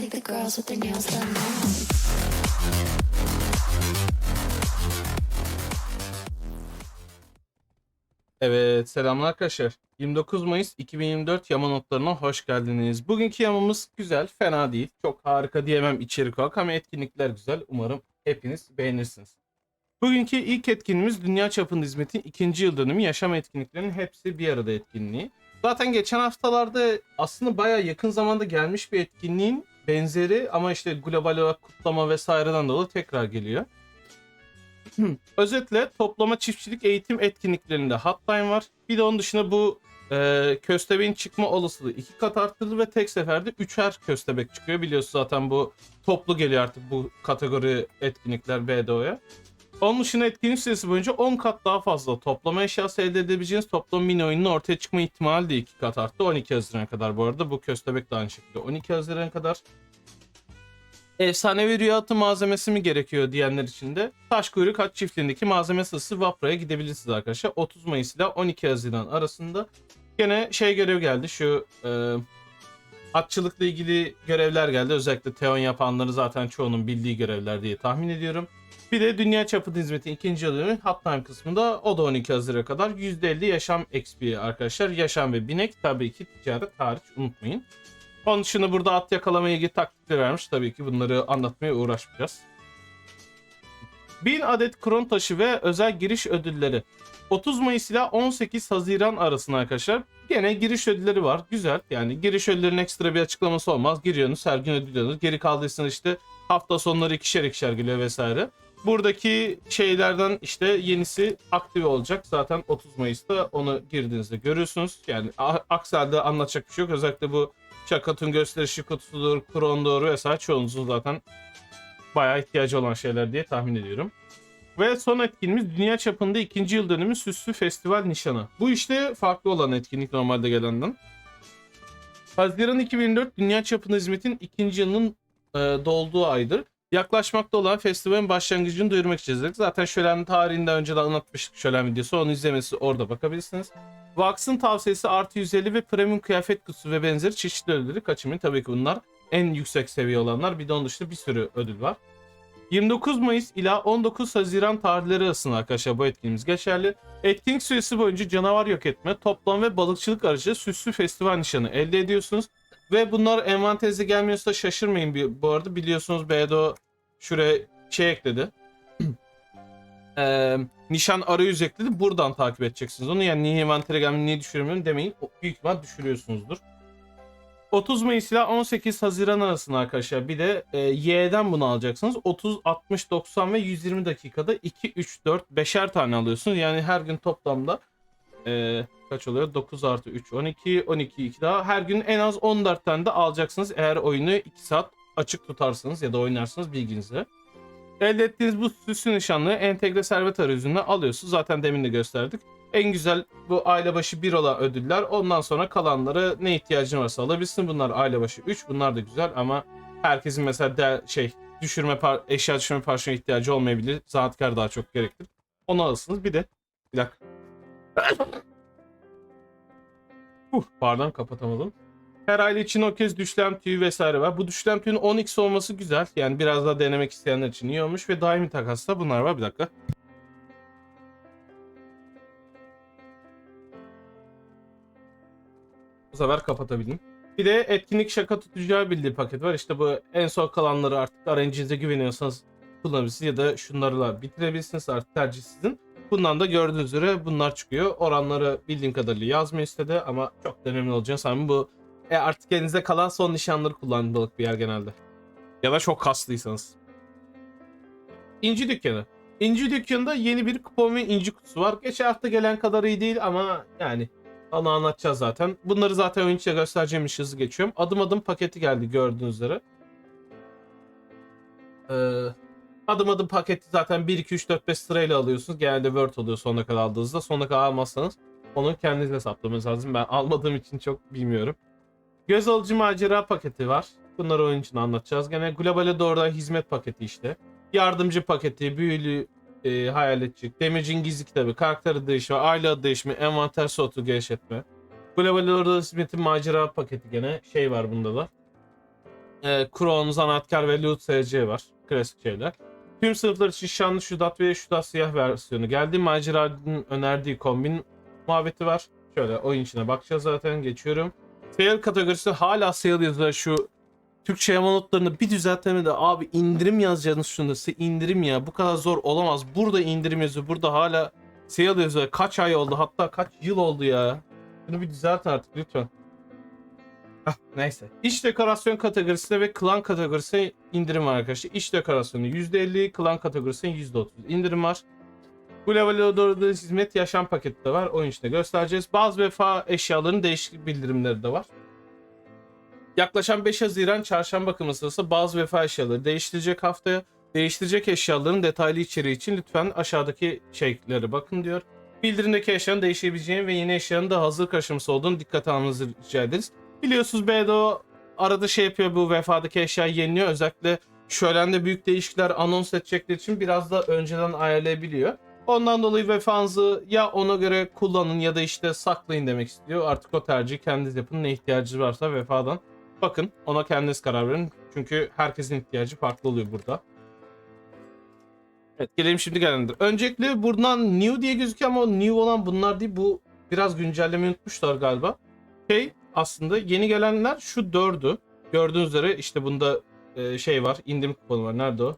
think the girls with their nails done now. Evet selamlar arkadaşlar. 29 Mayıs 2024 yama notlarına hoş geldiniz. Bugünkü yamamız güzel, fena değil. Çok harika diyemem içerik olarak ama etkinlikler güzel. Umarım hepiniz beğenirsiniz. Bugünkü ilk etkinliğimiz Dünya Çapında Hizmet'in ikinci yıl dönümü yaşam etkinliklerinin hepsi bir arada etkinliği. Zaten geçen haftalarda aslında baya yakın zamanda gelmiş bir etkinliğin benzeri ama işte global olarak kutlama vesaireden dolayı tekrar geliyor. Özetle toplama çiftçilik eğitim etkinliklerinde hotline var. Bir de onun dışında bu e, köstebeğin çıkma olasılığı iki kat arttırıldı ve tek seferde üçer köstebek çıkıyor. Biliyorsunuz zaten bu toplu geliyor artık bu kategori etkinlikler BDO'ya. Onun dışında etkinlik süresi boyunca 10 kat daha fazla toplama eşyası elde edebileceğiniz toplam mini oyunun ortaya çıkma ihtimali de iki kat arttı. 12 Haziran'a kadar bu arada. Bu köstebek de aynı şekilde 12 Haziran'a kadar. Efsanevi rüya atı malzemesi mi gerekiyor diyenler için de taş kuyruk at çiftliğindeki malzeme sırası Vapra'ya gidebilirsiniz arkadaşlar. 30 Mayıs ile 12 Haziran arasında gene şey görev geldi şu e, atçılıkla ilgili görevler geldi. Özellikle Teon yapanları zaten çoğunun bildiği görevler diye tahmin ediyorum. Bir de Dünya Çapı Hizmeti ikinci yılının Hotline kısmında o da 12 Haziran'a kadar %50 yaşam XP arkadaşlar. Yaşam ve binek tabii ki ticaret hariç unutmayın. Onun dışında burada at yakalamaya ilgili taktikler vermiş. Tabii ki bunları anlatmaya uğraşmayacağız. 1000 adet kron taşı ve özel giriş ödülleri. 30 Mayıs ile 18 Haziran arasında arkadaşlar. Gene giriş ödülleri var. Güzel. Yani giriş ödüllerinin ekstra bir açıklaması olmaz. Giriyorsunuz her gün ödül alıyorsunuz. Geri kaldıysanız işte hafta sonları ikişer ikişer geliyor vesaire. Buradaki şeylerden işte yenisi aktive olacak. Zaten 30 Mayıs'ta onu girdiğinizde görüyorsunuz. Yani a- aksi halde anlatacak bir şey yok. Özellikle bu Çakat'ın gösterişi kutusudur, Kron'dur vesaire çoğunuzun zaten bayağı ihtiyacı olan şeyler diye tahmin ediyorum. Ve son etkinliğimiz dünya çapında ikinci yıl dönümü Süslü Festival Nişanı. Bu işte farklı olan etkinlik normalde gelenden. Haziran 2024 dünya çapında hizmetin ikinci yılının e, dolduğu aydır. Yaklaşmakta olan festivalin başlangıcını duyurmak için Zaten şölen tarihinden önce de anlatmıştık şölen videosu. Onu izlemesi orada bakabilirsiniz. Vax'ın tavsiyesi artı 150 ve premium kıyafet kutusu ve benzeri çeşitli ödülleri kaçırmayın. Tabii ki bunlar en yüksek seviye olanlar. Bir de onun dışında bir sürü ödül var. 29 Mayıs ila 19 Haziran tarihleri arasında arkadaşlar bu etkinliğimiz geçerli. Etkinlik süresi boyunca canavar yok etme, toplam ve balıkçılık aracı süslü festival nişanı elde ediyorsunuz. Ve bunlar envanterinize gelmiyorsa şaşırmayın bu arada. Biliyorsunuz BDO şuraya şey ekledi. Eee, nişan arayüz ekledi. Buradan takip edeceksiniz onu. Yani niye envantere gelmiyor, niye düşüremiyorum demeyin. Büyük ihtimal düşürüyorsunuzdur. 30 Mayıs ile 18 Haziran arasında arkadaşlar bir de e, Y'den bunu alacaksınız. 30, 60, 90 ve 120 dakikada 2, 3, 4, 5'er tane alıyorsunuz. Yani her gün toplamda e, kaç oluyor? 9 artı 3, 12, 12, 2 daha. Her gün en az 14 tane de alacaksınız. Eğer oyunu 2 saat açık tutarsanız ya da oynarsınız bilginize. Elde ettiğiniz bu süslü nişanlığı entegre servet arayüzünden alıyorsunuz. Zaten demin de gösterdik. En güzel bu aile başı 1 olan ödüller. Ondan sonra kalanları ne ihtiyacın varsa alabilirsin. Bunlar aile başı 3. Bunlar da güzel ama herkesin mesela de, şey düşürme par eşya düşürme parçasına ihtiyacı olmayabilir. Zanaatkar daha çok gerektir. Onu alırsınız. Bir de bir dakika. Uh, pardon kapatamadım. Her aile için o kez düşlem tüyü vesaire var. Bu düşlem tüyünün 10x olması güzel. Yani biraz daha denemek isteyenler için iyi olmuş ve daimi takasta bunlar var. Bir dakika. Bu sefer kapatabildim. Bir de etkinlik şaka tutacağı bildiği paket var. İşte bu en son kalanları artık RNG'de güveniyorsanız kullanabilirsiniz ya da şunlarla bitirebilirsiniz artık tercih sizin. Bundan da gördüğünüz üzere bunlar çıkıyor. Oranları bildiğim kadarıyla yazmıyor istedi ama çok önemli olacağını sanırım bu e artık elinizde kalan son nişanları kullanmalık bir yer genelde. Ya da çok kaslıysanız. İnci dükkanı. İnci dükkanında yeni bir kupon ve inci kutusu var. Geçen hafta gelen kadar iyi değil ama yani onu anlatacağız zaten. Bunları zaten oyun içinde göstereceğim için hızlı geçiyorum. Adım adım paketi geldi gördüğünüz üzere. Ee, adım adım paketi zaten 1, 2, 3, 4, 5 sırayla alıyorsunuz. Genelde Word oluyor sonuna kadar aldığınızda. Sonuna kadar almazsanız onu kendiniz hesaplamanız lazım. Ben almadığım için çok bilmiyorum. Göz alıcı macera paketi var. Bunları oyun için anlatacağız. Gene globale doğrudan hizmet paketi işte. Yardımcı paketi, büyülü e, hayaletçi, demircin gizli kitabı, karakter adı aile adı değişimi, envanter soğutu genişletme. Global doğrudan hizmetin macera paketi gene şey var bunda da. e, Kron, Zanatkar ve Loot SC var. Klasik şeyler. Tüm sınıflar için şanlı Şudat ve Şudat siyah versiyonu geldi. Macera'nın önerdiği kombin muhabbeti var. Şöyle oyun içine bakacağız zaten. Geçiyorum. Sale kategorisi hala sale yazıyor şu Türkçe yama notlarını bir düzeltmede abi indirim yazacaksınız şunu size indirim ya bu kadar zor olamaz. Burada indirim yazıyor. Burada hala sale yazıyor. Kaç ay oldu hatta kaç yıl oldu ya. Bunu bir düzelt artık lütfen. Neyse. İç dekorasyon kategorisinde ve klan kategorisinde indirim var arkadaşlar. İç dekorasyonu %50, klan kategorisinde %30 indirim var. Bu levele doğru hizmet yaşam paketi de var. Oyun içinde göstereceğiz. Bazı vefa eşyaların değişik bildirimleri de var. Yaklaşan 5 Haziran çarşamba akımı sırası bazı vefa eşyaları değiştirecek haftaya. Değiştirecek eşyaların detaylı içeriği için lütfen aşağıdaki şeylere bakın diyor. Bildirimdeki eşyanın değişebileceğini ve yeni eşyanın da hazır karşılaması olduğunu dikkate almanızı rica ederiz. Biliyorsunuz BDO arada şey yapıyor bu vefadaki eşyayı yeniliyor. Özellikle şölende büyük değişiklikler anons edecekleri için biraz da önceden ayarlayabiliyor. Ondan dolayı vefanızı ya ona göre kullanın ya da işte saklayın demek istiyor. Artık o tercihi kendiniz yapın. Ne ihtiyacı varsa vefadan. Bakın ona kendiniz karar verin. Çünkü herkesin ihtiyacı farklı oluyor burada. Evet gelelim şimdi gelendir. Öncelikle buradan new diye gözüküyor ama new olan bunlar değil. Bu biraz güncelleme unutmuşlar galiba. Şey aslında yeni gelenler şu dördü. Gördüğünüz üzere işte bunda e, şey var. indirim kuponu var. Nerede o?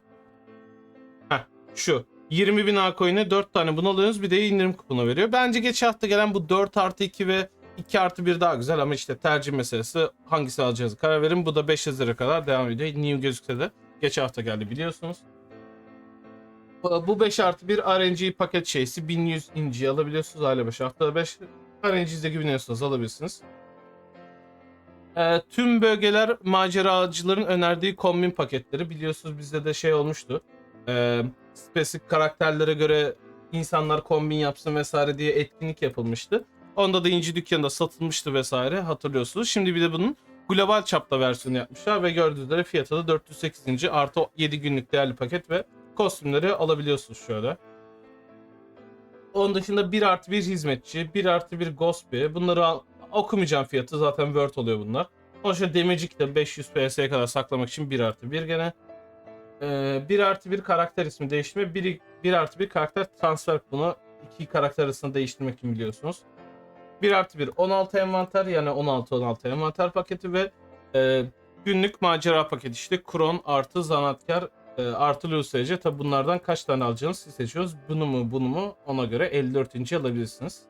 Heh şu. 20 bin Acoin'e 4 tane bunu alıyorsunuz bir de indirim kuponu veriyor. Bence geçen hafta gelen bu 4 artı 2 ve 2 artı 1 daha güzel ama işte tercih meselesi hangisi alacağınızı karar verin. Bu da 500 lira kadar devam ediyor. New gözükse de geçen hafta geldi biliyorsunuz. Bu 5 artı 1 RNG paket şeysi 1100 inci alabiliyorsunuz. Aile 5 haftada 5 RNG'de güveniyorsanız alabilirsiniz. Ee, tüm bölgeler maceracıların önerdiği kombin paketleri. Biliyorsunuz bizde de şey olmuştu. Ee, spesifik karakterlere göre insanlar kombin yapsın vesaire diye etkinlik yapılmıştı. Onda da inci dükkanında satılmıştı vesaire hatırlıyorsunuz. Şimdi bir de bunun global çapta versiyonu yapmışlar ve gördüğünüz üzere fiyatı da 408 inci artı 7 günlük değerli paket ve kostümleri alabiliyorsunuz şöyle. Onun dışında 1 artı 1 hizmetçi, 1 artı 1 gospi. Bunları okumayacağım fiyatı zaten Word oluyor bunlar. Onun dışında Demecik de 500 PS'ye kadar saklamak için 1 artı 1 gene. Ee, 1 artı 1 karakter ismi değiştirme, 1, 1 artı 1 karakter transfer bunu iki karakter arasında değiştirmek için biliyorsunuz. 1 artı 1 16 envanter yani 16-16 envanter paketi ve e, günlük macera paketi işte Kron artı zanatkar e, artı Lusace. Tabi bunlardan kaç tane alacağınız siz seçiyorsunuz. Bunu mu bunu mu ona göre 54 inci alabilirsiniz.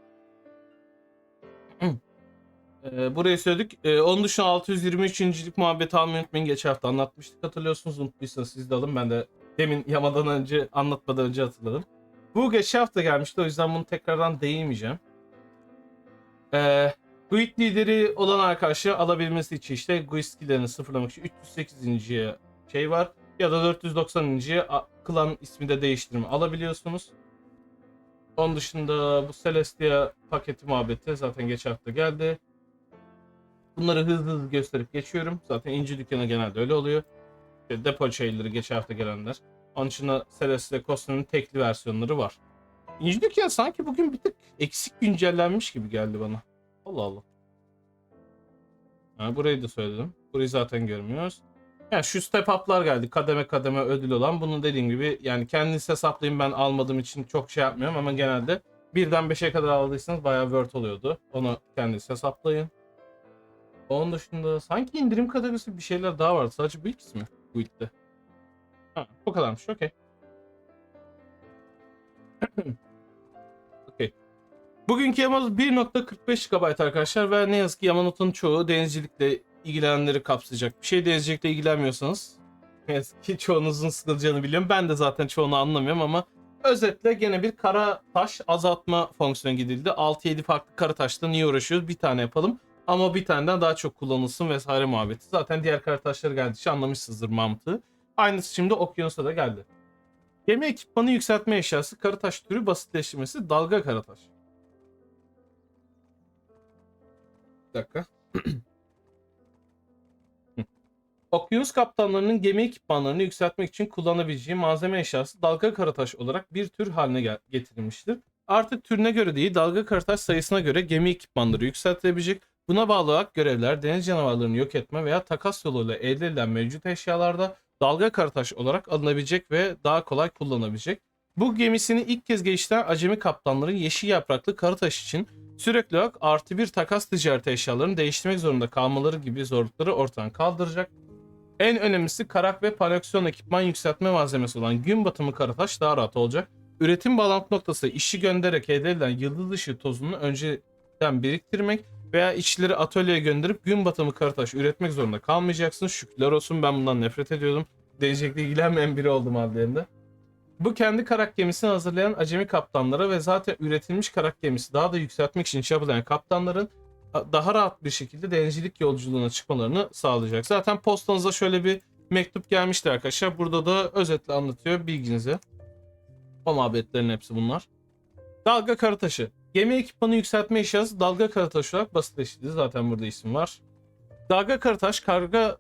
e, burayı söyledik. E, onun dışında 623 incilik muhabbeti almayı unutmayın. Geçen hafta anlatmıştık hatırlıyorsunuz. Unuttuysanız siz de alın. Ben de demin yamadan önce anlatmadan önce hatırladım. Bu geçen hafta gelmişti o yüzden bunu tekrardan değinmeyeceğim. Ee, Guild lideri olan arkadaşı alabilmesi için işte Guild skilllerini sıfırlamak için 308. şey var. Ya da 490. a- klan ismi de değiştirme alabiliyorsunuz. Onun dışında bu Celestia paketi muhabbeti zaten geçen hafta geldi. Bunları hızlı hızlı gösterip geçiyorum. Zaten inci dükkanı genelde öyle oluyor. İşte depo şeyleri geçen hafta gelenler. Onun dışında Celestia kostümünün tekli versiyonları var. İnci dükkanı sanki bugün bir tık eksik güncellenmiş gibi geldi bana. Allah Allah. Ha, burayı da söyledim. Burayı zaten görmüyoruz. Yani şu step up'lar geldi. Kademe kademe ödül olan. Bunun dediğim gibi yani kendiniz hesaplayın ben almadığım için çok şey yapmıyorum ama genelde birden 5'e kadar aldıysanız bayağı word oluyordu. Onu kendiniz hesaplayın. Onun dışında sanki indirim kategorisi bir şeyler daha vardı. Sadece bu ikisi mi? Bu ilkte. Ha, bu kadarmış. Okey. Okey. Bugünkü yamamız 1.45 GB arkadaşlar ve ne yazık ki Yamanot'un çoğu denizcilikle ilgilenenleri kapsayacak bir şey. Denizcilikle ilgilenmiyorsanız ne yazık ki çoğunuzun sıkılacağını biliyorum. Ben de zaten çoğunu anlamıyorum ama özetle gene bir kara taş azaltma fonksiyonu gidildi. 6-7 farklı kara taşla niye uğraşıyoruz? Bir tane yapalım. Ama bir taneden daha çok kullanılsın vesaire muhabbeti. Zaten diğer kara taşları geldikçe anlamışsınızdır mantığı. Aynısı şimdi okyanusa da geldi. Gemi ekipmanı yükseltme eşyası, karataş türü basitleştirmesi, dalga karataş. Bir dakika. Okyanus kaptanlarının gemi ekipmanlarını yükseltmek için kullanabileceği malzeme eşyası dalga karataş olarak bir tür haline getirilmiştir. Artık türüne göre değil dalga karataş sayısına göre gemi ekipmanları yükseltilebilecek. Buna bağlı olarak görevler deniz canavarlarını yok etme veya takas yoluyla elde edilen mevcut eşyalarda dalga karataş olarak alınabilecek ve daha kolay kullanabilecek. Bu gemisini ilk kez geliştiren acemi kaptanların yeşil yapraklı karataş için sürekli olarak artı bir takas ticareti eşyalarını değiştirmek zorunda kalmaları gibi zorlukları ortadan kaldıracak. En önemlisi karak ve panaksiyon ekipman yükseltme malzemesi olan gün batımı karataş daha rahat olacak. Üretim bağlantı noktası işi göndererek elde edilen yıldız ışığı tozunu önceden biriktirmek veya işçileri atölyeye gönderip gün batımı karataş üretmek zorunda kalmayacaksınız. Şükürler olsun ben bundan nefret ediyordum. Denizcilikle ilgilenmeyen biri oldum hallerinde. Bu kendi karak gemisini hazırlayan acemi kaptanlara ve zaten üretilmiş karak gemisi daha da yükseltmek için çabalayan kaptanların daha rahat bir şekilde denizcilik yolculuğuna çıkmalarını sağlayacak. Zaten postanıza şöyle bir mektup gelmişti arkadaşlar. Burada da özetle anlatıyor bilginize. O muhabbetlerin hepsi bunlar. Dalga karataşı. Gemi ekipmanı yükseltme eşyası dalga karataşı olarak basitleştirildi. Zaten burada isim var. Dalga karataş karga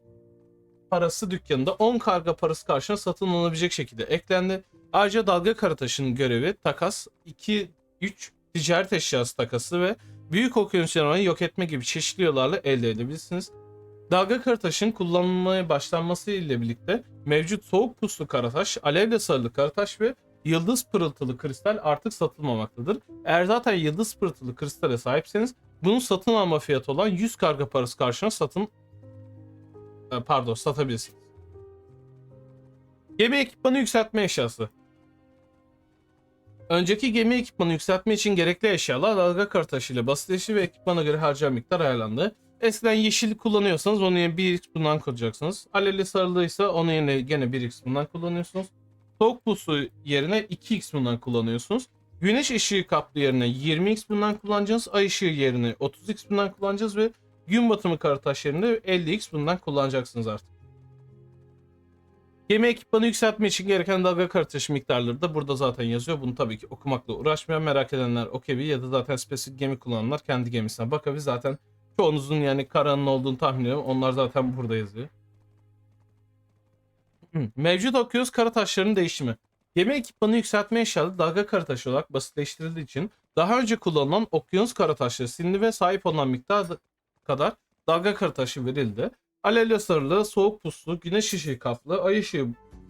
parası dükkanında 10 karga parası karşına satın alınabilecek şekilde eklendi. Ayrıca dalga karataşının görevi takas, 2 3 ticaret eşyası takası ve büyük okyanus canavarını yok etme gibi çeşitli yollarla elde edebilirsiniz. Dalga karataşın kullanılmaya başlanması ile birlikte mevcut soğuk puslu karataş, alevle sarılı karataş ve yıldız pırıltılı kristal artık satılmamaktadır. Eğer zaten yıldız pırıltılı kristale sahipseniz bunun satın alma fiyatı olan 100 karga parası karşına satın e, pardon satabilirsiniz. Gemi ekipmanı yükseltme eşyası. Önceki gemi ekipmanı yükseltme için gerekli eşyalar dalga kartaşı ile basitleşti ve ekipmana göre harcayan miktar ayarlandı. Eskiden yeşil kullanıyorsanız onun yerine 1x bundan kullanacaksınız. Alevli sarılıysa onun yerine gene 1x bundan kullanıyorsunuz. Soğuk pusu yerine 2x bundan kullanıyorsunuz. Güneş ışığı kaplı yerine 20x bundan kullanacaksınız. Ay ışığı yerine 30x bundan kullanacağız ve gün batımı karataş yerine 50x bundan kullanacaksınız artık. Gemi ekipmanı yükseltme için gereken dalga karataşı miktarları da burada zaten yazıyor. Bunu tabii ki okumakla uğraşmayan merak edenler okey ya da zaten spesifik gemi kullananlar kendi gemisine bakabilir. Zaten çoğunuzun yani karanın olduğunu tahmin ediyorum. Onlar zaten burada yazıyor. Mevcut okyanus karataşlarının değişimi. Gemi ekipmanı yükseltme eşyalı dalga karataşı olarak basitleştirildiği için daha önce kullanılan okyanus karataşları silindi ve sahip olan miktar kadar dalga karataşı verildi. Alevli sarılı, soğuk puslu, güneş ışığı kaplı, ay ışığı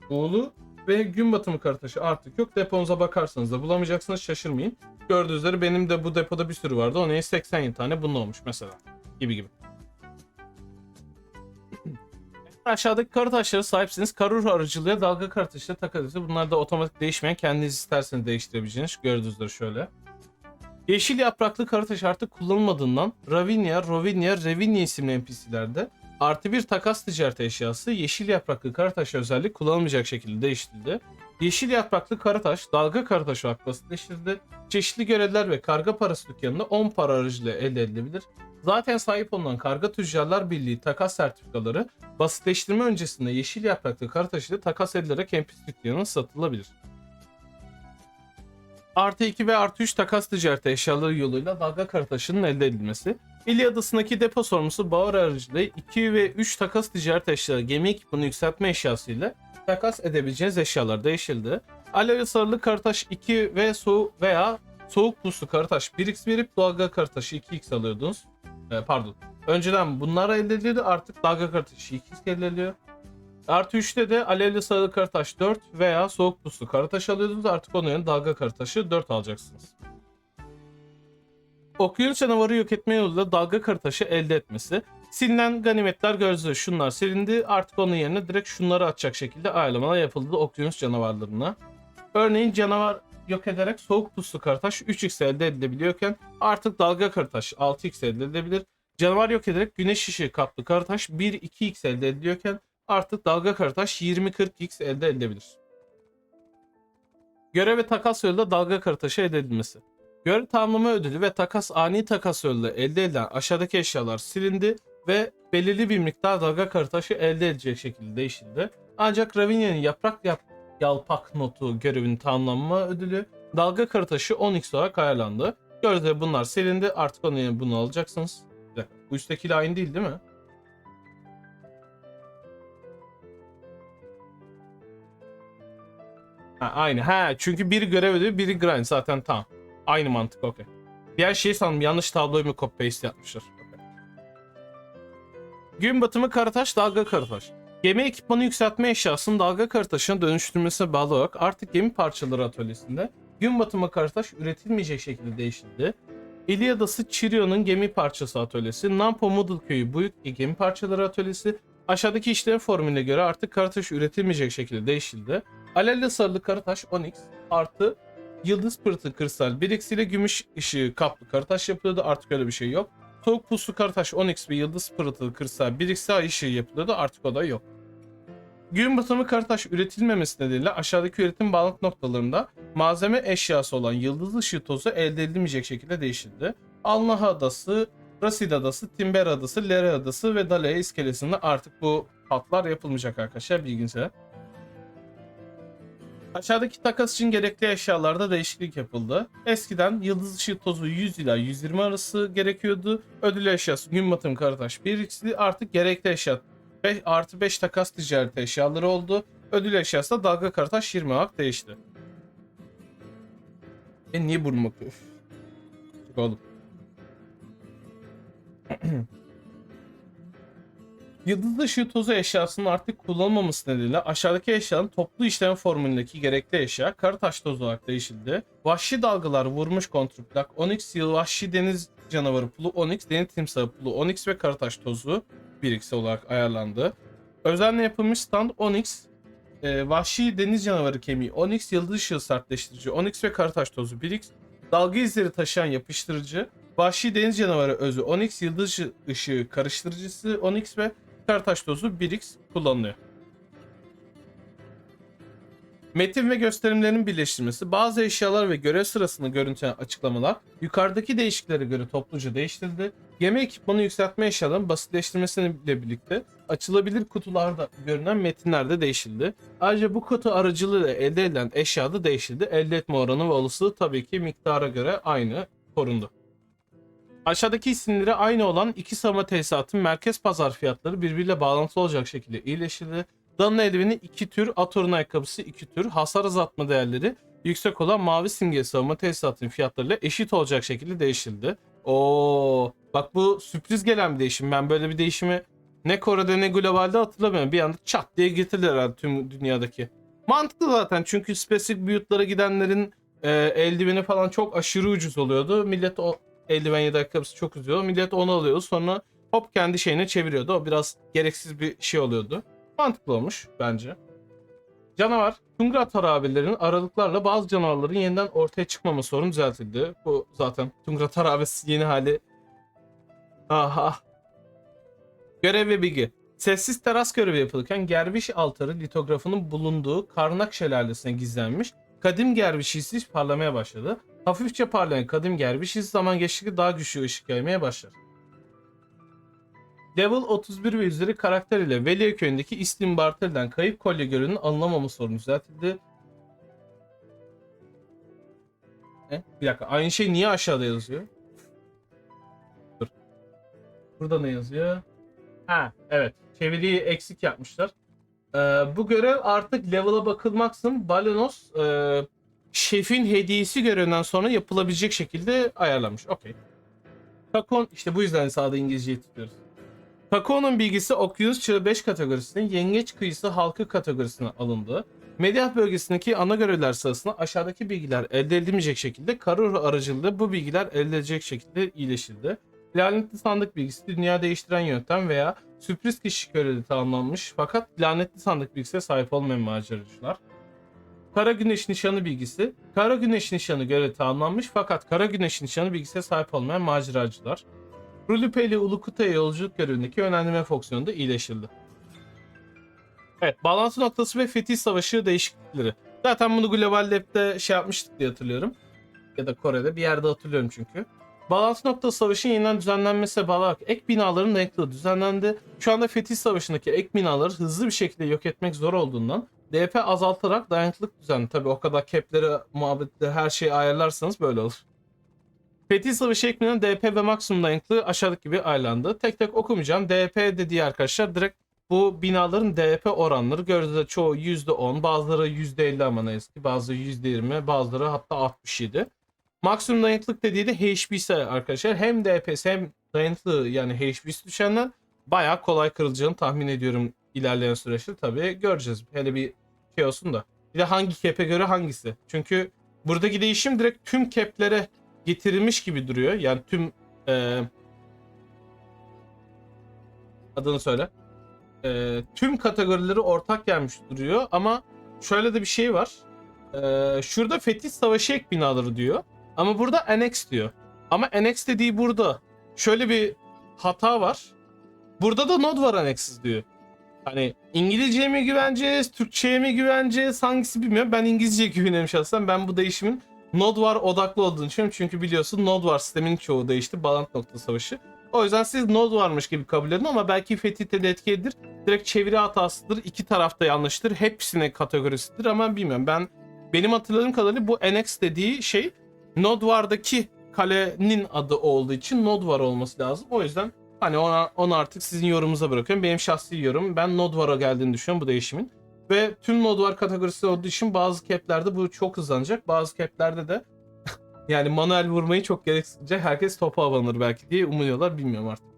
buğulu ve gün batımı karataşı artık yok. Deponuza bakarsanız da bulamayacaksınız şaşırmayın. Gördüğünüz üzere benim de bu depoda bir sürü vardı. Onun 87 tane bunun olmuş mesela. Gibi gibi. Aşağıdaki karataşlara sahipsiniz. Karur aracılığıyla dalga karataşıyla takabilirsiniz. Bunlar da otomatik değişmeyen. Kendiniz isterseniz değiştirebileceğiniz. Gördüğünüz üzere şöyle. Yeşil yapraklı karataş artık kullanılmadığından Ravinia, Rovinia, Revinia isimli NPC'lerde artı bir takas ticaret eşyası yeşil yapraklı karataş özellik kullanılmayacak şekilde değiştirildi. Yeşil yapraklı karataş dalga karataş olarak basitleştirildi. Çeşitli görevler ve karga parası dükkanında 10 para aracılığıyla elde edilebilir. Zaten sahip olunan Karga Tüccarlar Birliği takas sertifikaları basitleştirme öncesinde yeşil yapraklı karataş ile takas edilerek NPC dükkanına satılabilir. Artı 2 ve artı 3 takas ticareti eşyaları yoluyla dalga karataşının elde edilmesi. İli Adası'ndaki depo sorumlusu Bauer aracılığıyla 2 ve 3 takas ticaret eşyaları gemi ekipmanı yükseltme eşyasıyla takas edebileceğiniz eşyalar değişildi. Alevli sarılı karataş 2 ve soğuk veya soğuk buzlu karataş 1x verip dalga karataşı 2x alıyordunuz. Ee, pardon. Önceden bunlar elde ediliyordu artık dalga karataşı 2x elde ediliyor. Artı 3'te de alevli sarılı karataş 4 veya soğuk buzlu karataş alıyordunuz. Artık onun yerine dalga karataşı 4 alacaksınız. Okyanus canavarı yok etme yoluyla dalga karataşı elde etmesi. Silinen ganimetler gözlüğü şunlar silindi. Artık onun yerine direkt şunları atacak şekilde ayarlamalar yapıldı okyanus canavarlarına. Örneğin canavar yok ederek soğuk puslu karataş 3x elde edilebiliyorken artık dalga karataş 6x elde edilebilir. Canavar yok ederek güneş ışığı kaplı karataş 1-2x elde ediliyorken artık dalga karataş 20-40x elde edilebilir. Görev ve takas yoluyla dalga karataşı elde edilmesi. Görev tamamlama ödülü ve takas ani takas yoluyla elde edilen aşağıdaki eşyalar silindi ve belirli bir miktar dalga karataşı elde edecek şekilde değişildi. Ancak Ravinia'nın yaprak yap yalpak notu görevinin tamamlanma ödülü dalga karataşı 10x olarak ayarlandı. Gördüğünüz gibi bunlar silindi. Artık onun yerine bunu alacaksınız. Bir. Bu üsttekiyle aynı değil değil mi? Ha, aynı. Ha, çünkü biri görev ödülü, biri grind. Zaten tamam. Aynı mantık okey. Diğer şey sandım yanlış tabloyu mu copy paste yapmışlar. Gün batımı karataş, dalga karataş. Gemi ekipmanı yükseltme eşyasının dalga karataşına dönüştürülmesine bağlı olarak artık gemi parçaları atölyesinde gün batımı karataş üretilmeyecek şekilde değiştirildi. İlyadası Çirio'nun gemi parçası atölyesi, Nampo Model Köyü Buyuk gemi parçaları atölyesi, aşağıdaki işlem formüline göre artık karataş üretilmeyecek şekilde değiştirildi. Alelle sarılı karataş Onyx artı Yıldız pırtı kırsal 1x ile gümüş ışığı kaplı karataş yapılıyordu artık öyle bir şey yok. Soğuk puslu karataş Onyx ve yıldız pırıltılı kırsal 1x ay ışığı yapılıyordu artık o da yok. Gün batımı karataş üretilmemesi nedeniyle aşağıdaki üretim bağlantı noktalarında malzeme eşyası olan yıldız ışığı tozu elde edilmeyecek şekilde değiştirildi. Alnaha Adası, Rasid Adası, Timber Adası, Lere Adası ve Dalea iskelesinde artık bu hatlar yapılmayacak arkadaşlar bilginize. Aşağıdaki takas için gerekli eşyalarda değişiklik yapıldı. Eskiden yıldız ışığı tozu 100 ila 120 arası gerekiyordu. Ödül eşyası gün batım karataş 1x'li artık gerekli eşya 5 artı 5 takas ticaret eşyaları oldu. Ödül eşyası da dalga karataş 20 hak değişti. E niye burnum akıyor? Çık oğlum. Yıldız ışığı tozu eşyasının artık kullanılmaması nedeniyle aşağıdaki eşyanın toplu işlem formülündeki gerekli eşya karataş tozu olarak değişildi. Vahşi dalgalar vurmuş kontrplak, Onyx yıl vahşi deniz canavarı pulu, Onyx deniz timsahı pulu, Onyx ve karataş tozu 1x olarak ayarlandı. Özenle yapılmış stand Onyx, e, vahşi deniz canavarı kemiği, Onyx yıldız ışığı sertleştirici, Onyx ve karataş tozu 1x, dalga izleri taşıyan yapıştırıcı, vahşi deniz canavarı özü, Onyx yıldız ışığı karıştırıcısı, Onyx ve karataş tozu 1x kullanılıyor. Metin ve gösterimlerin birleştirilmesi, bazı eşyalar ve görev sırasında görüntülen açıklamalar yukarıdaki değişikliklere göre topluca değiştirildi. Gemi ekipmanı yükseltme eşyalarının basitleştirmesiyle birlikte açılabilir kutularda görünen metinler de değişildi. Ayrıca bu kutu aracılığıyla elde edilen eşya da değişildi. Elde etme oranı ve olasılığı tabii ki miktara göre aynı korundu. Aşağıdaki isimleri aynı olan iki savunma tesisatın merkez pazar fiyatları birbiriyle bağlantılı olacak şekilde iyileştirildi. Danın eldiveni iki tür, Ator'un ayakkabısı iki tür, hasar azaltma değerleri yüksek olan mavi simge savunma tesisatının fiyatlarıyla eşit olacak şekilde değiştirildi. Oo, bak bu sürpriz gelen bir değişim. Ben böyle bir değişimi ne Kore'de ne globalde hatırlamıyorum. Bir anda çat diye getirdiler herhalde tüm dünyadaki. Mantıklı zaten çünkü spesifik boyutlara gidenlerin e, eldiveni falan çok aşırı ucuz oluyordu. Millet o eldiven ya da ayakkabısı çok uzuyordu. Millet onu alıyordu sonra hop kendi şeyine çeviriyordu. O biraz gereksiz bir şey oluyordu. Mantıklı olmuş bence. Canavar, Tungrat harabelerinin aralıklarla bazı canavarların yeniden ortaya çıkmama sorunu düzeltildi. Bu zaten Tungrat harabesi yeni hali. Aha. Görev ve bilgi. Sessiz teras görevi yapılırken Gerviş altarı litografının bulunduğu Karnak şelalesine gizlenmiş. Kadim Gerviş hissi parlamaya başladı. Hafifçe parlayan kadim Gerviş hissi zaman geçtikçe daha güçlü ışık yaymaya başlar. Level 31 ve üzeri karakter ile Velia köyündeki İstim Bartel'den kayıp kolye görünün alınamama sorunu düzeltildi. E, bir dakika aynı şey niye aşağıda yazıyor? Dur. Burada ne yazıyor? Ha evet çeviriyi eksik yapmışlar. Ee, bu görev artık level'a bakılmaksızın Balanos e, şefin hediyesi görevinden sonra yapılabilecek şekilde ayarlanmış. Okey. Kakon işte bu yüzden sağda İngilizceyi tutuyoruz. Kako'nun bilgisi Okyanus Çağı 5 kategorisinin Yengeç Kıyısı halkı kategorisine alındı. Medyah bölgesindeki ana görevler sırasında aşağıdaki bilgiler elde edilmeyecek şekilde Karur aracılığıyla bu bilgiler elde edilecek şekilde iyileştirildi. Lanetli sandık bilgisi dünya değiştiren yöntem veya sürpriz kişi görevi tamamlanmış fakat lanetli sandık bilgisine sahip olmayan maceracılar. Kara Güneş Nişanı bilgisi. Kara Güneş Nişanı görevi tamamlanmış fakat Kara Güneş Nişanı bilgisine sahip olmayan maceracılar. Rulupe ile Ulukuta'ya yolculuk görevindeki yönlendirme fonksiyonu da iyileştirildi. Evet, bağlantı noktası ve Fetih Savaşı değişiklikleri. Zaten bunu Global Lab'de şey yapmıştık diye hatırlıyorum. Ya da Kore'de bir yerde hatırlıyorum çünkü. Bağlantı noktası savaşın yeniden düzenlenmesine bağlı ek binaların renkli düzenlendi. Şu anda Fetih Savaşı'ndaki ek binaları hızlı bir şekilde yok etmek zor olduğundan DP azaltarak dayanıklılık düzenli. Tabi o kadar kepleri, muhabbetleri her şeyi ayarlarsanız böyle olur. Fetih Savaşı eklenen DP ve maksimum dayanıklılığı aşağıdaki gibi ayarlandı. Tek tek okumayacağım. DP dediği arkadaşlar direkt bu binaların DP oranları gördüğünüzde çoğu %10, bazıları %50 ama ne yazık ki, bazıları %20, bazıları hatta 67. Maksimum dayanıklılık dediği de HP'si arkadaşlar. Hem DP'si hem dayanıklılığı yani HP'si düşenler bayağı kolay kırılacağını tahmin ediyorum ilerleyen süreçte. Tabii göreceğiz. Hele bir şey olsun da. Bir de hangi cap'e göre hangisi? Çünkü buradaki değişim direkt tüm cap'lere getirilmiş gibi duruyor. Yani tüm eee adını söyle. Eee, tüm kategorileri ortak gelmiş duruyor ama şöyle de bir şey var. Eee, şurada Fetih Savaşı ek binaları diyor. Ama burada annex diyor. Ama annex dediği burada. Şöyle bir hata var. Burada da node var annexsiz diyor. Hani İngilizceye mi güveneceğiz, Türkçe'ye mi güveneceğiz, hangisi bilmiyorum. Ben İngilizceye güveniyorum şahsen. Ben bu değişimin node var odaklı olduğunu düşünüyorum. Çünkü biliyorsun node var sistemin çoğu değişti. Bağlantı nokta savaşı. O yüzden siz node varmış gibi kabul edin ama belki fetihte de etkilidir. Direkt çeviri hatasıdır. iki tarafta yanlıştır. Hepsine kategorisidir ama bilmiyorum. Ben benim hatırladığım kadarıyla bu NX dediği şey Nodvar'daki kalenin adı olduğu için Nodvar olması lazım. O yüzden hani ona, onu artık sizin yorumunuza bırakıyorum. Benim şahsi yorumum ben Nodvar'a geldiğini düşünüyorum bu değişimin. Ve tüm Nodvar kategorisi olduğu için bazı caplerde bu çok hızlanacak. Bazı caplerde de yani manuel vurmayı çok gereksince herkes topa abanır belki diye umuyorlar bilmiyorum artık.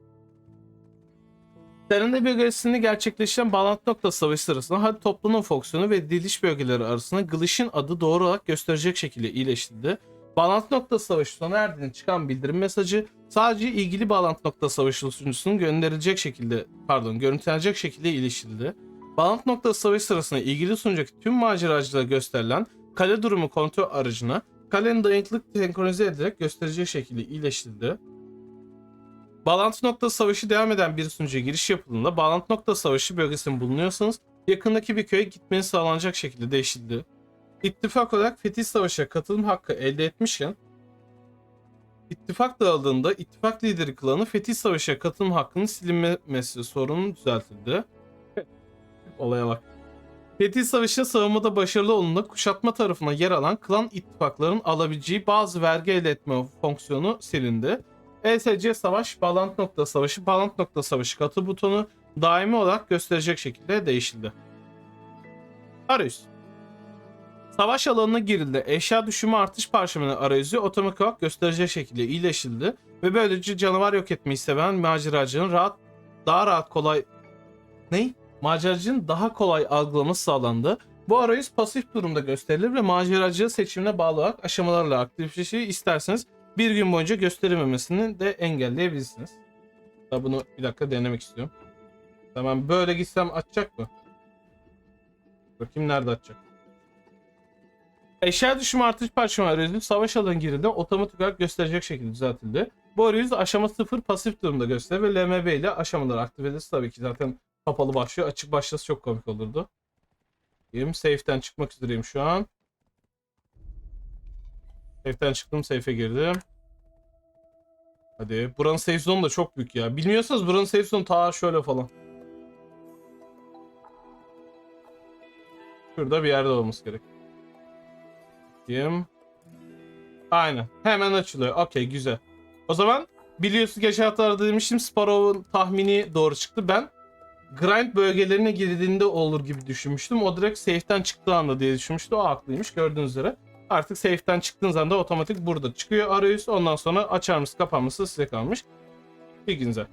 Serinde bölgesinde gerçekleşen bağlantı nokta savaşı sırasında hadi toplanım fonksiyonu ve diliş bölgeleri arasında glitch'in adı doğru olarak gösterecek şekilde iyileştirildi. Bağlantı nokta savaşı sona erdiğinde çıkan bildirim mesajı sadece ilgili bağlantı nokta savaşı sunucusunun gönderilecek şekilde pardon görüntülenecek şekilde iyileştirildi. Bağlantı nokta savaşı sırasında ilgili sunucudaki tüm maceracılara gösterilen kale durumu kontrol aracına kalenin dayanıklılık senkronize edilerek gösterecek şekilde iyileştirildi. Bağlantı nokta savaşı devam eden bir sunucuya giriş yapıldığında bağlantı nokta savaşı bölgesinde bulunuyorsanız yakındaki bir köye gitmeniz sağlanacak şekilde değiştirildi. İttifak olarak Fetih Savaşı'na katılım hakkı elde etmişken ittifak dağıldığında ittifak lideri klanı Fetih Savaşı'na katılım hakkının silinmesi sorunu düzeltildi. Olaya bak. Fetih Savaşı savunmada başarılı olduğunda kuşatma tarafına yer alan klan ittifakların alabileceği bazı vergi elde etme fonksiyonu silindi. ESC Savaş, Bağlantı Nokta Savaşı, Bağlantı Nokta Savaşı katı butonu daimi olarak gösterecek şekilde değişildi. Arayüz Savaş alanına girildi. Eşya düşümü artış parşömeni arayüzü otomatik olarak gösterecek şekilde iyileştirildi ve böylece canavar yok etmeyi seven maceracının rahat, daha rahat kolay... Ney? Maceracının daha kolay algılaması sağlandı. Bu arayüz pasif durumda gösterilir ve maceracı seçimine bağlı olarak aşamalarla aktifleşir. İsterseniz bir gün boyunca gösterilmemesini de engelleyebilirsiniz. Da bunu bir dakika denemek istiyorum. Tamam böyle gitsem açacak mı? Bakayım nerede açacak. Eşya düşümü artış parçamı arayüzü savaş alanı girdiğinde otomatik olarak gösterecek şekilde düzeltildi. Bu arayüz aşama 0 pasif durumda gösterir ve LMB ile aşamaları aktif edilirse tabii ki zaten kapalı başlıyor. Açık başlası çok komik olurdu. Diyeyim safe'den çıkmak üzereyim şu an. Safe'den çıktım safe'e girdim. Hadi buranın safe zone da çok büyük ya. Bilmiyorsanız buranın safe zone ta şöyle falan. Şurada bir yerde olması gerek. Diyeyim. Aynen. Hemen açılıyor. Okey güzel. O zaman biliyorsun geçen haftalarda demiştim Sparrow'un tahmini doğru çıktı. Ben grind bölgelerine girdiğinde olur gibi düşünmüştüm. O direkt safe'den çıktığı anda diye düşünmüştü. O haklıymış gördüğünüz üzere. Artık safe'den çıktığınız anda otomatik burada çıkıyor arayüz. Ondan sonra açar mısın kapanması size kalmış. Bilginize.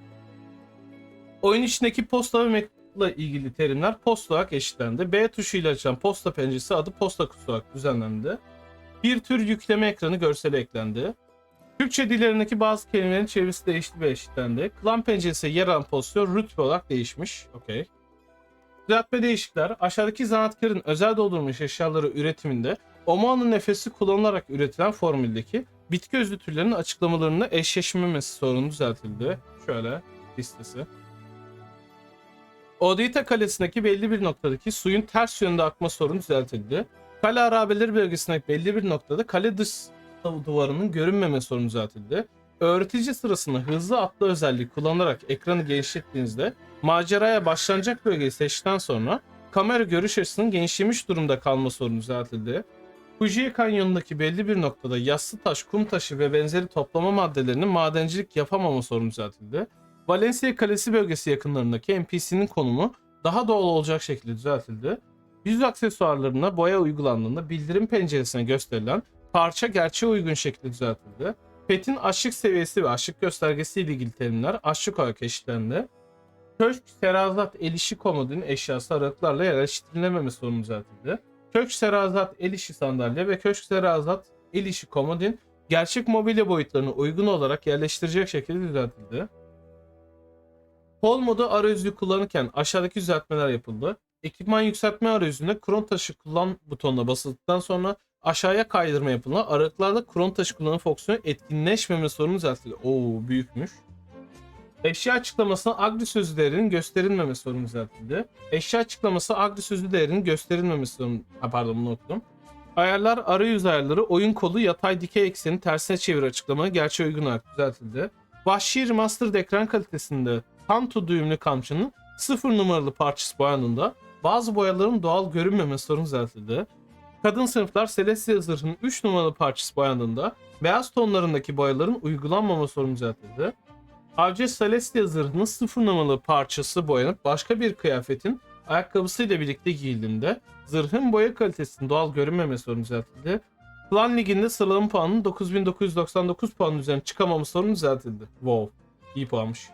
Oyun içindeki posta ve mektupla ilgili terimler posta olarak eşitlendi. B tuşuyla açılan posta penceresi adı posta kutusu olarak düzenlendi. Bir tür yükleme ekranı görseli eklendi. Türkçe dillerindeki bazı kelimelerin çevirisi değişti ve eşitlendi. Klan penceresi yer alan pozisyon rütbe olarak değişmiş. Okey. Düzeltme değişiklikler aşağıdaki zanaatkarın özel doldurulmuş eşyaları üretiminde Oman'ın nefesi kullanılarak üretilen formüldeki bitki özlü türlerinin açıklamalarında eşleşmemesi sorunu düzeltildi. Şöyle listesi. Odita Kalesi'ndeki belli bir noktadaki suyun ters yönde akma sorunu düzeltildi. Kale harabeleri bölgesindeki belli bir noktada kale dış duvarının görünmeme sorunu düzeltildi. Öğretici sırasında hızlı atlı özelliği kullanarak ekranı genişlettiğinizde maceraya başlanacak bölgeyi seçtikten sonra kamera görüş açısının genişlemiş durumda kalma sorunu düzeltildi. Fujiye Kanyonu'ndaki belli bir noktada yassı taş, kum taşı ve benzeri toplama maddelerinin madencilik yapamama sorunu düzeltildi. Valencia Kalesi bölgesi yakınlarındaki NPC'nin konumu daha doğal olacak şekilde düzeltildi. Yüz aksesuarlarına boya uygulandığında bildirim penceresine gösterilen parça gerçeğe uygun şekilde düzeltildi. Pet'in açlık seviyesi ve açlık göstergesi ile ilgili terimler açlık olarak eşitlendi. Köşk serazat el işi komodinin eşyası aralıklarla yerleştirilememe sorunu düzeltildi. Köşk serazat el işi sandalye ve köşk serazat el işi komodin gerçek mobilya boyutlarına uygun olarak yerleştirecek şekilde düzeltildi. Kol modu arayüzü kullanırken aşağıdaki düzeltmeler yapıldı. Ekipman yükseltme arayüzünde kron taşı kullan butonuna basıldıktan sonra aşağıya kaydırma yapıldı. Aralıklarla kron taşı kullanım fonksiyonu etkinleşmeme sorunu düzeltildi. Oo büyükmüş. Eşya açıklamasına agri sözü değerinin gösterilmemesi sorunu düzeltildi. Eşya açıklaması agri sözü değerinin gösterilmemesi sorunu... Ha, pardon bunu okudum. Ayarlar arayüz ayarları oyun kolu yatay dikey ekseni tersine çevir açıklama gerçeğe uygun olarak düzeltildi. Vahşi Remastered ekran kalitesinde Tanto düğümlü kamçının 0 numaralı parçası boyanında bazı boyaların doğal görünmemesi sorunu düzeltildi. Kadın sınıflar Celestia zırhının 3 numaralı parçası boyandığında beyaz tonlarındaki boyaların uygulanmama sorunu düzeltildi. Avcı Celestia zırhının 0 numaralı parçası boyanıp başka bir kıyafetin ayakkabısıyla birlikte giyildiğinde zırhın boya kalitesinin doğal görünmemesi sorunu düzeltildi. Klan Ligi'nde sıralama puanının 9999 puan üzerine çıkamaması sorunu düzeltildi. Wow. iyi puanmış.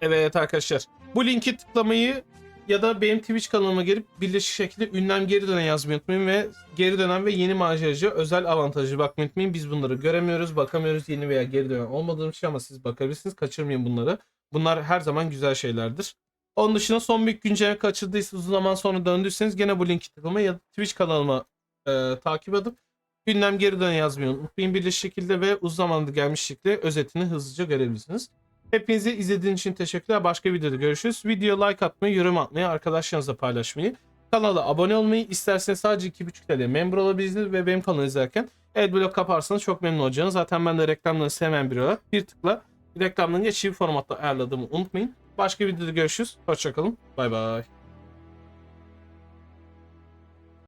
Evet arkadaşlar. Bu linki tıklamayı ya da benim Twitch kanalıma gelip birleşik şekilde ünlem geri dönen yazmayı unutmayın ve geri dönen ve yeni maceracı özel avantajı bakmayı unutmayın. Biz bunları göremiyoruz, bakamıyoruz yeni veya geri dönen olmadığım için ama siz bakabilirsiniz. Kaçırmayın bunları. Bunlar her zaman güzel şeylerdir. Onun dışında son bir güncelleme kaçırdıysa uzun zaman sonra döndüyseniz gene bu linki tıklamayı ya da Twitch kanalıma e, takip edip gündem geri dönen yazmayı unutmayın birleşik şekilde ve uzun zamanda gelmiş şekilde özetini hızlıca görebilirsiniz. Hepinize izlediğiniz için teşekkürler. Başka videoda görüşürüz. Video like atmayı, yorum atmayı, arkadaşlarınızla paylaşmayı, kanala abone olmayı, isterseniz sadece 2.5 TL memur olabilirsiniz ve benim kanalı izlerken adblock kaparsanız çok memnun olacağınız. Zaten ben de reklamları sevmeyen biri olarak bir tıkla reklamlarını çift formatta ayarladığımı unutmayın. Başka videoda görüşürüz. Hoşçakalın. Bay bay.